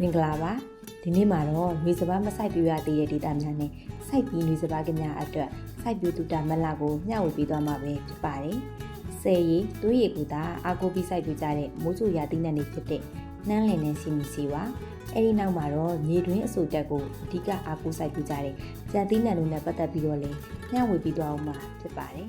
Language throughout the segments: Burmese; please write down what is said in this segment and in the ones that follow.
မင်္ဂလာပါဒီနေ့မှာတော့မြေစဘာမစိုက်ပြရသေးတဲ့ဒေတာများနဲ့စိုက်ပြီးမြေစဘာကများအတွက်စိုက်ပြတူတာမက်လာကိုမျှဝေပေးသွားမှာပဲဖြစ်ပါတယ်ဆယ်ရီသွေးရည်ပူတာအာကိုပြီးစိုက်ပြကြတဲ့မိုးချိုရာသီနဲ့နေဖြစ်တဲ့နှမ်းလင်နဲ့စီမီစီပါအဲ့ဒီနောက်မှာတော့မြေတွင်းအဆိုတက်ကိုအဓိကအာကိုစိုက်ပြကြတဲ့ကြံသီးနှံတို့နဲ့ပတ်သက်ပြီးတော့လေမျှဝေပေးသွားအောင်မှာဖြစ်ပါတယ်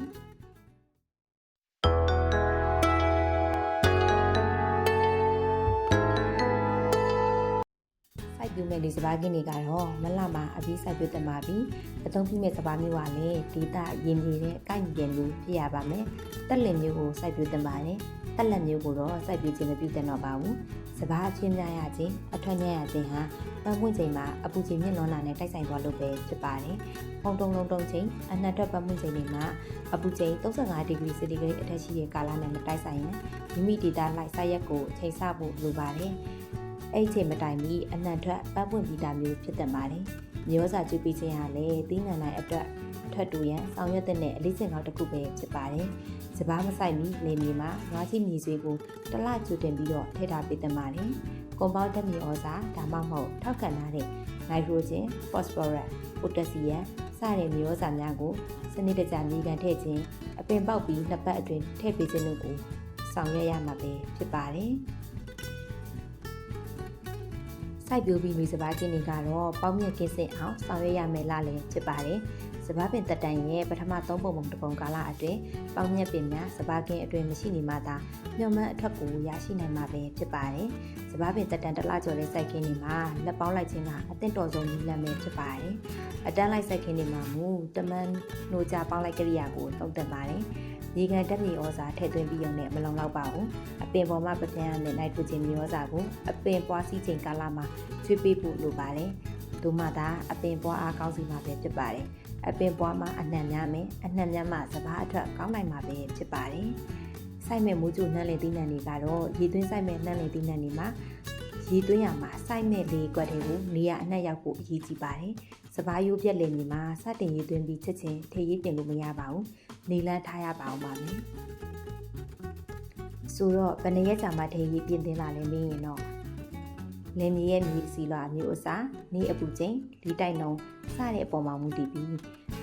ပျိုးမဲ့ဒီစပါးကင်းတွေကတော့မလမှာအပြီးစိုက်ပျိုးတက်မှာပြီးအသုံးပြုမဲ့စပါးမျိုးကလည်းဒေတာရင်ကြီးတဲ့ကိုက်ညီတဲ့မျိုးဖြစ်ရပါမယ်တက်လင်မျိုးကိုစိုက်ပျိုးတက်ပါတယ်တက်လက်မျိုးကိုတော့စိုက်ပျိုးခြင်းမပြုတက်တော့ပါဘူးစပါးအချင်းများရခြင်းအထွက်ညံ့ရခြင်းဟာပန်းပွင့်ချိန်မှာအပူချိန်မြင့်လွန်တာနဲ့တိုက်ဆိုင်သွားလို့ပဲဖြစ်ပါတယ်ပုံတုံလုံးတုံချိန်အနက်ထွက်ပန်းပွင့်ချိန်တွေမှာအပူချိန်35ဒီဂရီစင်တီဂရိတ်အထက်ရှိတဲ့ကာလနဲ့မတိုက်ဆိုင်ရင်မိမိဒေတာလိုက်စိုက်ရက်ကိုချိန်ဆဖို့လိုပါတယ် အဲ့ဒီချိန်မတိုင်မီအနှံထွက်ပတ်ပွင့်ပြီးတာမျိုးဖြစ်တတ်ပါတယ်။မျိုးစာကျွေးပေးခြင်းဟာလည်းသီးနှံနိုင်အတွက်အထွက်တူရန်ဆောင်ရွက်တဲ့အလေးချိန်ကောက်တစ်ခုပဲဖြစ်ပါတယ်။စပားမဆိုင်မီလေမြေမှာငါးချီမြေဆွေးကိုတစ်လကျွတင်ပြီးတော့ထည့်ထားပေးတတ်ပါတယ်။ကွန်ပေါင်းဓာတ်မြေဩဇာဒါမှမဟုတ်ထောက်ခံထားတဲ့နိုက်ထရိုဂျင်၊ဖော့စဖောရပ်၊ပိုတက်ဆီယမ်စတဲ့မြေဩဇာများကိုစနစ်တကျမြေကန်ထည့်ခြင်းအပင်ပေါက်ပြီးနှစ်ပတ်အတွင်းထည့်ပေးခြင်းတို့ကိုဆောင်ရွက်ရမှာပဲဖြစ်ပါတယ်။ စိုက်ပျိုးပြီးမျိုးစပါးကင်းတွေကတော့ပေါင်းမြင့်ကင်းစင်အောင်ဆောင်ရွက်ရမယ်လားလည်းဖြစ်ပါတယ်။စပါးပင်တက်တန်ရဲ့ပထမ3ပုံပုံတစ်ပုံကာလအတွင်းပေါင်းမြင့်ပင်များစပါးကင်းအတွင်းမရှိနေမှသာညှော်မှန်းအထက်ကိုရရှိနိုင်မှာပဲဖြစ်ပါတယ်။စပါးပင်တက်တန်တစ်လကျော်တဲ့စိုက်ကင်းတွေမှာလက်ပေါင်းလိုက်ခြင်းကအသင့်တော်ဆုံးနည်းလမ်းပဲဖြစ်ပါတယ်။အတန်းလိုက်စိုက်ကင်းတွေမှာမူတမန်နိုကြပေါင်းလိုက်ကရိယာကိုသုံးသပ်ပါတယ်။ ရေကန်တက်မြေဩဇာထည့်သွင်းပြီးရုံနဲ့မလုံလောက်ပါဘူး။အပင်ပေါ်မှာပပြန်းရတဲ့နိုက်ထရိုဂျင်မြေဩဇာကိုအပင်ပွားစီးချိန်ကာလမှာချွေးပေးဖို့လိုပါတယ်။ဒုမှသာအပင်ပွားအားကောင်းစီမှာပဲဖြစ်ပါတယ်။အပင်ပွားမှာအနှံ့များမယ်။အနှံ့များမှစဘာအထွက်ကောင်းနိုင်မှာပဲဖြစ်ပါတယ်။စိုက်မဲ့မိုးကြိုနှမ်းလင်သီးနှံတွေကတော့ရေသွင်းစိုက်မဲ့နှမ်းလင်သီးနှံတွေမှာရေသွင်းရမှာစိုက်မဲ့လေးကွက်တွေကိုနေရအနှံ့ရောက်ဖို့အရေးကြီးပါတယ်။ စဘာရိုးပြက်လင်မြေမှာစတင်ရေသွင်းပြီးချက်ချင်းထေရေးပြင်လို့မရပါဘူး။နေလန်းထားရပါအောင်ပါမယ်။ဆိုတော့ဗနေရက်ကြာမှထေရေးပြင်သင်းလာလဲမင်းရင်တော့လင်မြေရဲ့မြေစီလွာမျိုးအစားနေအပူချိန်ဒီတိုက်နှုံစတဲ့အပေါ်မှာမူတည်ပြီး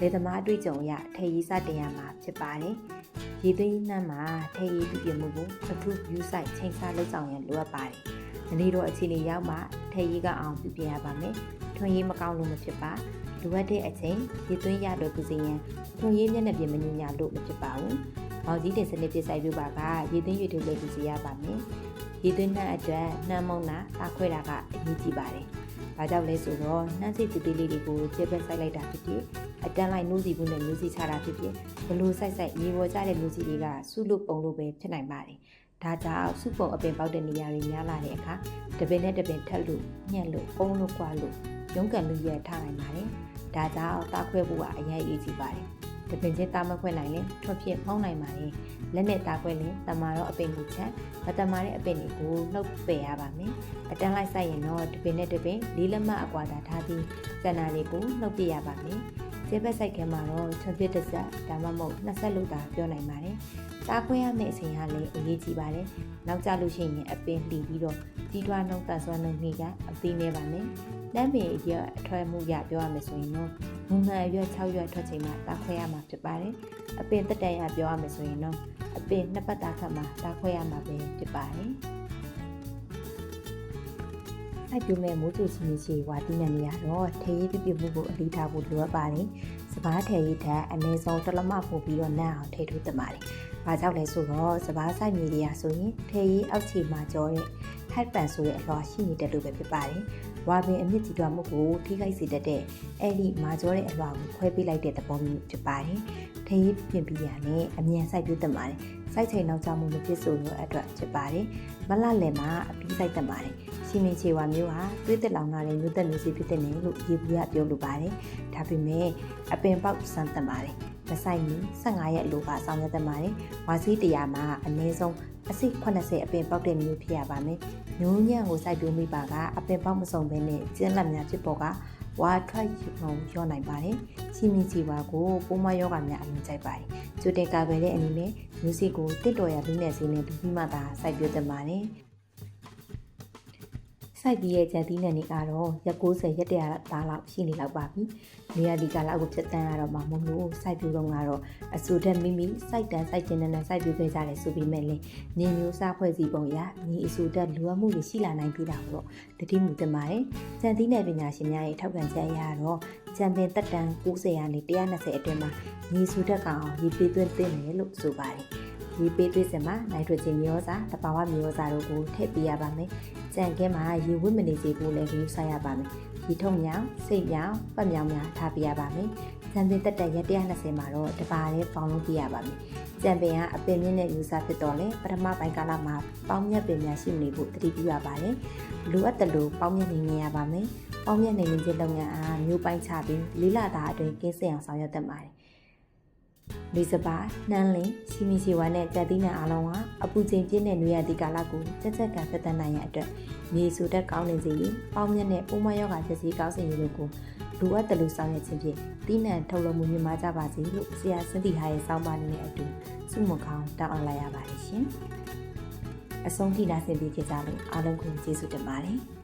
လေသမားအတွေ့အကြုံအရထေရေးစတင်ရမှာဖြစ်ပါတယ်။ရေသွင်းနှမ်းမှာထေရေးပြုပြင်မှုကိုအထူး view site ချိန်ဆလုပ်ဆောင်ရန်လိုအပ်ပါတယ်။ဒီနေ့တော့အခြေအနေရောက်မှထေရေးကအောင်ပြုပြင်ရပါမယ်။ ထွန်ရေးမကောင်းလို့မဖြစ်ပါ။လိုအပ်တဲ့အချိန်ရေသွင်းရတော့ကုစီရင်ထွန်ရေးမျက်နှာပြင်မညညာလို့မဖြစ်ပါဘူး။ပေါင်ကြီးတင်စနစ်ပြဆိုင်ပြပါကရေသွင်းရွေထုလေးကုစီရပါမယ်။ရေသွင်းနှမ်းအတွက်နှမ်းမုံတာတာခွဲတာကအရေးကြီးပါတယ်။ဘာကြောင့်လဲဆိုတော့နှမ်းစိတ်တူလေးတွေကိုကျက်ပက်ဆိုင်လိုက်တာဖြစ်ဖြစ်အတန်းလိုက်နိုးစီဘူးနဲ့မျိုးစီချတာဖြစ်ဖြစ်ဘလို့ဆိုင်ဆိုင်ရေပေါ်ကျတဲ့မျိုးစီတွေကစုလို့ပုံလို့ပဲဖြစ်နိုင်ပါတယ်။ဒါကြောင့်စုပုံအပင်ပေါက်တဲ့နေရာတွေများလာတဲ့အခါတပင်နဲ့တပင်ထက်လို့ညှက်လို့ပုံလို့ကွာလို့ ရုံးကန်လို့ရထားနိုင်ပါတယ်။ဒါကြောင့်တာခွဲဖို့ကအရင်အရေးကြီးပါတယ်။တပင်ချင်းတာမခွဲနိုင်ရင်ထွက်ဖြစ်ဖောင်းနိုင်ပါတယ်။လက်နဲ့တာခွဲရင်တမာတော့အပင်ကိုချက်မတမာတဲ့အပင်တွေကိုနှုတ်ပယ်ရပါမယ်။အတန်းလိုက်ဆိုင်ရင်တော့တပင်နဲ့တပင်လေးလက်မအကွာတာထားပြီးစန္နာလေးကိုနှုတ်ပြရပါမယ်။ကျေးဘက်ဆိုင်ခဲမှာတော့ထွန်ပြတစ်ဆက်ဒါမှမဟုတ်နှစ်ဆက်လို့သာပြောနိုင်ပါတယ်။ တာခွဲရမယ့်အချိန်ကလည်းအရေးကြီးပါတယ်။နောက်ကြလို့ရှိရင်အပင်လှီပြီးတော့ကြီးထွားနှုတ်သက်စွမ်းနှုတ်နှီးကအသေးနေပါမယ်။လက်ပင်ရအထွဲမှုရပြောရမယ်ဆိုရင်တော့မုံမှန်ရွက်6ရွက်ထွက်ချိန်မှာတာခွဲရမှာဖြစ်ပါတယ်။အပင်တက်တန်ရပြောရမယ်ဆိုရင်တော့အပင်နှစ်ပတ်တာခတ်မှာတာခွဲရမှာပဲဖြစ်ပါတယ်။စိုက်ပြမဲ့မိုးချိုချင်းချီဝါတိနဲ့နေရတော့ထေးပြပြမှုကိုအလေးထားဖို့လိုအပ်ပါတယ်။ စပားထေးထက်အနည်းဆုံးတစ်လမပို့ပြီးတော့နန်းအောင်ထည့်ထိုးသင့်ပါတယ်။ဘာကြောင့်လဲဆိုတော့စပားစိုက်မြေတွေကဆိုရင်ထေးအောက်ခြေမှာကြောတဲ့ ဟက်ပန်ဆိုတဲ့အလွှာရှိနေတဲ့လို့ပဲဖြစ်ပါတယ်။ဝါပင်အမြင့်ကြီးထွားမှုကိုထိခိုက်စေတတ်တဲ့အဲ့ဒီမာကြောတဲ့အလွှာကိုခွဲပေးလိုက်တဲ့သဘောမျိုးဖြစ်ပါတယ်။ထေးပြင်ပြီးရနဲ့အမြန်စိုက်ပြသင့်ပါတယ်။စိုက်ချိန်နောက်ကျမှုမဖြစ်ဆိုတော့အတွက်ဖြစ်ပါတယ်။မလလယ်မှာအပြီးစိုက်တတ်ပါတယ်။ရှင်မင်းချေဝါမျိုးဟာသွေးတက်လောင်လာတဲ့မျိုးသက်မျိုးစီဖြစ်တဲ့နယ်လို့ရေဘူးကပြောလိုပါတယ်။ဒါပေမဲ့အပင်ပေါက်စမ်းတတ်ပါတယ်။မဆိုင်မီ15ရက်အလိုကဆောင်ရွက်တတ်ပါတယ်။ဝါစီးတရားမှာအနည်းဆုံး အစိ80အပင်ပေါက်တဲ့မျိုးဖြစ်ရပါမယ်။မျိုးညံ့ကိုစိုက်ပျိုးမိပါကအပင်ပေါက်မစုံဘဲနဲ့ကျင်းလက်များဖြစ်ပေါ်ကဝါထွက်ရုံရောနိုင်ပါတယ်။ချင်းမီချီဝါကိုပိုးမယောဂများအမြင်ကြိုက်ပါတယ်။ကျိုတင်ကာပဲတဲ့အနေနဲ့မျိုးစိကိုတစ်တော်ရလူနဲ့စီနဲ့ပြီးမှသာစိုက်ပျိုးတတ်ပါတယ်။ စိုက်ပြီးရဲ့ကြံသီးနယ်တွေကတော့ရက်60ရက်တရာသားလောက်ရှိနေလောက်ပါပြီ။နေရာဒီကလောက်ကိုဖြတ်တန်းရတော့မှမလို့စိုက်ပြူတော့ကတော့အဆူတက်မိမိစိုက်တန်းစိုက်ကျင်တဲ့နဲ့စိုက်ပြူခဲ့ကြတယ်ဆိုပေမဲ့လည်းနေမျိုးစားဖွဲ့စည်းပုံရညီအဆူတက်လူဝမှုတွေရှိလာနိုင်ပြီတာတော့တတိမှုတင်ပါတယ်။ကြံသီးနယ်ပညာရှင်များရဲ့ထောက်ခံချက်အရတော့ကြံပင်တက်တန်း90ရာနေ120အတွင်းမှာညီအဆူတက်ကအောင်ရေးပေးသွင်းသင့်တယ်လို့ဆိုပါတယ်။ ရေပေးသွင်းစမှာနိုင်ထရိုဂျင်မျိုးစားတဘာဝမျိုးစားတို့ကိုထည့်ပေးရပါမယ်။ကြံကဲမှာရေဝစ်မနေစေဖို့လည်းဂရုစိုက်ရပါမယ်။ဒီထုံမြောင်စိတ်မြောင်ပတ်မြောင်များထားပေးရပါမယ်။ကြံပင်တက်တက်ရက်120မှာတော့တပါးလေးပေါင်းလို့ပြရပါမယ်။ကြံပင်ကအပင်မြင့်တဲ့ယူစားဖြစ်တော့လေပထမပိုင်းကာလမှာပေါင်းမြတ်ပင်များရှိနေဖို့တတိပြုရပါတယ်။လိုအပ်တယ်လို့ပေါင်းမြတ်နေနေရပါမယ်။ပေါင်းမြတ်နေနေခြင်းလုပ်ငန်းအားမျိုးပိုင်းချပြီးလေးလာသားအတွင်းကင်းစင်အောင်ဆောင်ရွက်တတ်ပါတယ်။ လေးစပါနှမ်းလင်းစီမီစီဝါနဲ့ကြက်သီးနှံအားလုံးကအပူချိန်ပြည့်တဲ့နွေရသည့်ကာလကိုတက်တက်ကန်ဖက်တန်းနိုင်ရန်အတွက်မြေဆူတက်ကောင်းနေစေရင်ပေါင်းမြတ်နဲ့ပိုးမယောဂဖြစ်စီကောင်းစေရလို့ကိုလိုအပ်တယ်လို့ဆောင်ရွက်ခြင်းဖြင့်တီးနှံထုတ်လုပ်မှုမြင့်မားကြပါစေလို့ဆရာစင်တီဟာရဲ့စောင်းပါနေတဲ့အတူစုမကောင်းတောင်းအောင်လိုက်ရပါတယ်ရှင်။အဆုံးထိနာဆင်ပေးကြကြလို့အားလုံးကိုကျေးဇူးတင်ပါတယ်။